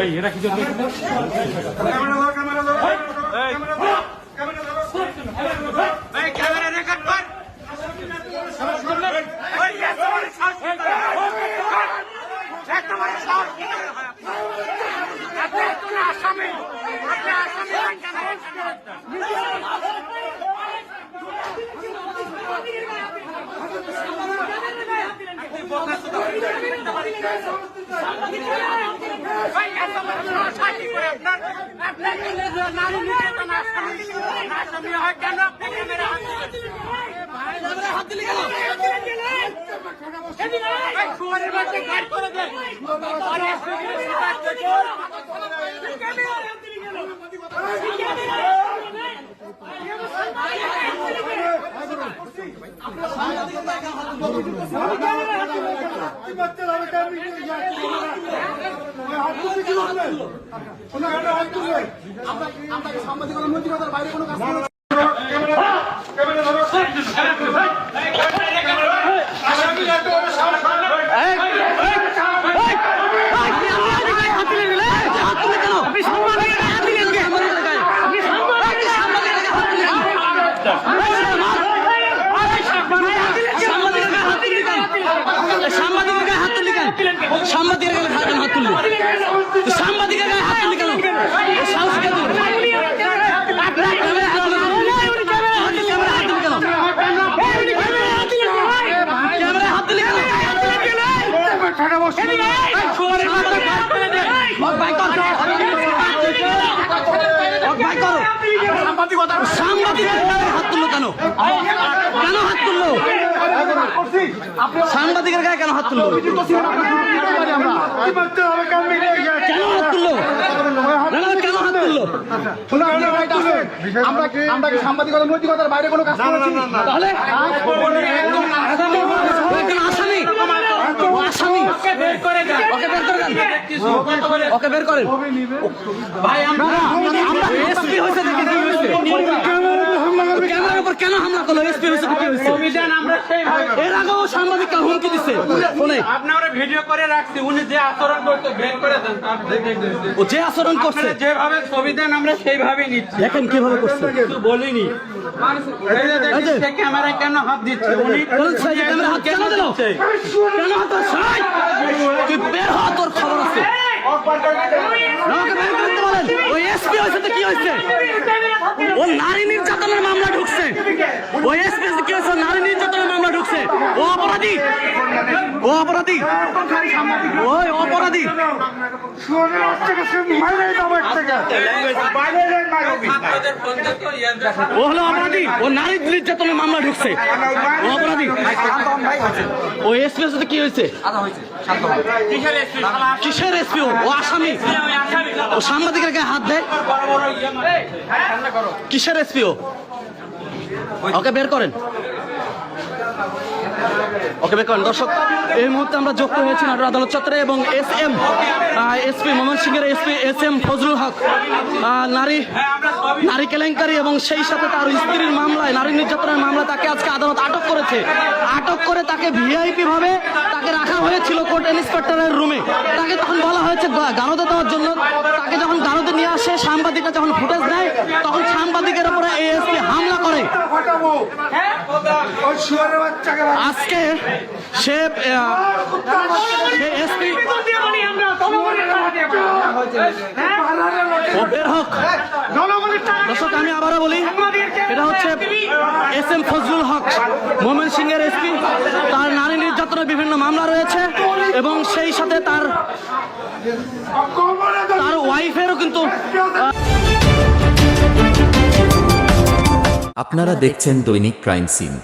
এই এরা কি জন্য এই ক্যামেরা রেকর্ড কর ওই এত বড় সাহস কি করে? হয় আসামি আসামি হন কেন? আপনি বোকাচোদা। ওই এত বড় সাহস কি করে আপনার? আপনি একজন নারী নির্যাতন আসামি। আসামি হয় কেন? আপনি ক্যামেরা হাত দিলেন। এই শুয়োরের বাচ্চা গায়েব করে দে। আরে, সাংবাদিকের হাত তুললি কেন সাংবাদিকের গায়ে হাত হাত তুললি তুই সাংবাদিকের গায়ে হাত তুললি কেন? সাহস কেন? কেন? কেন হাত তুললো? সাংবাদিকের গায়ে কেন হাত তুললো কেন হাত তুললো কেন হাত তুললো আমরা আমরা কি সাংবাদিকতা নৈতিকতার বাইরে কোনো কাজ করেছি তাহলে ওকে বের করে দেন ওকে বের করেন ভাই আমরা এসপি হয়েছে দেখি কি হয়েছে ক্যামেরার উপর কেন হামলা করল এসপি হয়েছে কি হয়েছে অভিযান আমরা সেইভাবে এর আগেও হুমকি দিচ্ছে ফোনে। আপনারা ভিডিও করে রাখছি উনি যে আচরণ করতে বের করে দেন। ও যে আচরণ করছে। যেভাবে ছবি দেন আমরা নিচ্ছি। দেখেন কীভাবে করছে। কিছু বলিনি। এই যে দেখেন, এই যে। সে ক্যামেরায় কেন হাত দিচ্ছে? উনি বলুন স্যার, এই ক্যামেরা হাত কেন দিল? কেন হাত তুই বের হ তোর খবর আছে। না, ওকে বের করতে বলেন। ওই এসপি হয়েছে তো কি হয়েছে? ও নারী নির্যাতনের মামলা ঢুকছে। ওই এসপি কি হয়েছে নারী নির্যাতনের মামলা ঢুকছে ও অপরাধী ও অপরাধী ওই অপরাধী। ও হলো অপরাধী ও নারী নির্যাতনের মামলা ঢুকছে ও অপরাধী ও এসপি কি হয়েছে কিসের এসপি? ও আসামি। ও সাংবাদিকের গায়ে হাত দেয়। কিসের এসপি ও ওকে বের করেন ওকে বের করেন দর্শক, এই মুহূর্তে আমরা যুক্ত হয়েছি নাটোর আদালত চত্বরে এবং এস এম এসপি মোহাম্মদ সিংয়ের SP S M Fazlul Haque নারী নারী কেলেঙ্কারি এবং সেই সাথে তার স্ত্রীর মামলায়, নারী নির্যাতনের মামলা তাকে আজকে আদালত আটক করেছে। আটক করে তাকে ভিআইপি ভাবে তাকে রাখা হয়েছিল কোর্ট ইন্সপেক্টরের রুমে। তাকে তখন বলা হয়েছে, গা- গারদে দেওয়ার জন্য। তাকে যখন গারদে নিয়ে আসে, সাংবাদিকরা যখন ফুটেজ দেয় তখন সাংবাদিকের উপরে এএসপি হামলা করে আজকে সে আহ, সে এসপি ও বের হোক। দর্শক আমি আবারও বলি এটা হচ্ছে এস এম ফজলুল হক মোমেন সিং এর এসপি। তার নারী নির্যাতনের বিভিন্ন মামলা রয়েছে এবং সেই সাথে তার তার ওয়াইফেরও কিন্তু আপনারা দেখছেন দৈনিক ক্রাইম সিন।